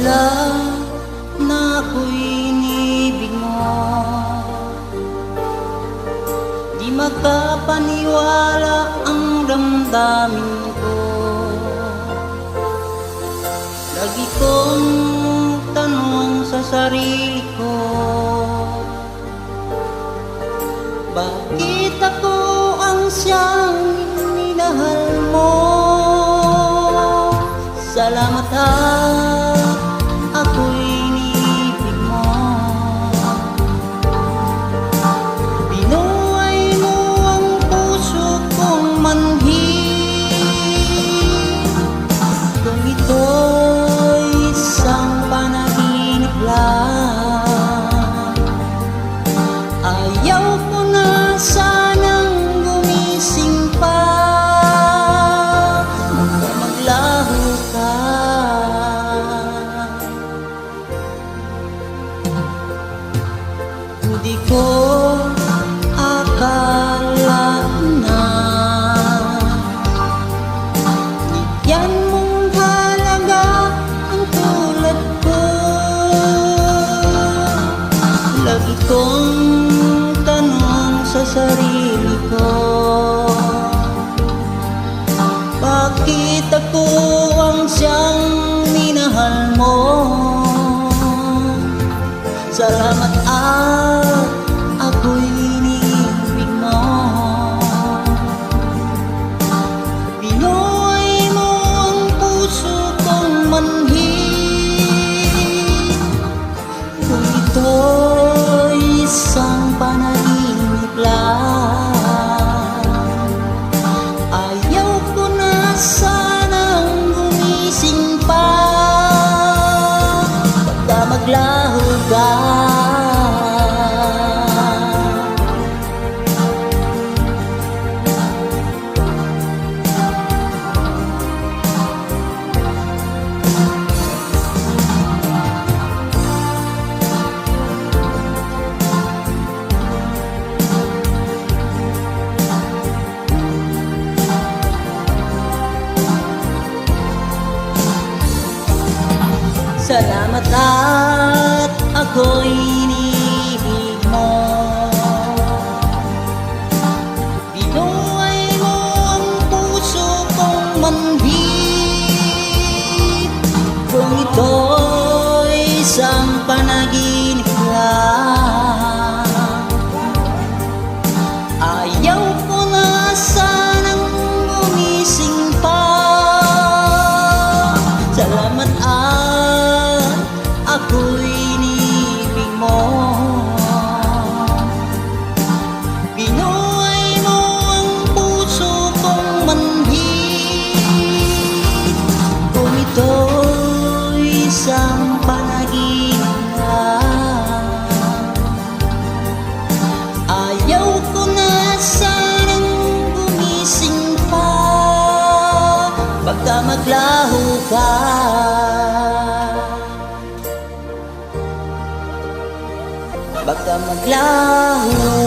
magmula na ako'y inibig mo. Di makapaniwala ang damdamin ko. Lagi kong tanong sa sarili ko Bakit ako ang siyang minahal mo? Salamat at Ayaw ko na sanang sa sarili ko Bakit ako ang siyang minahal mo? Salamat at Salamat at ako'y inibig mo. Binuhay mo ang puso kong manhid. Kung ito'y isang panaginip Pagka maglaho ka. Pagka maglaho ka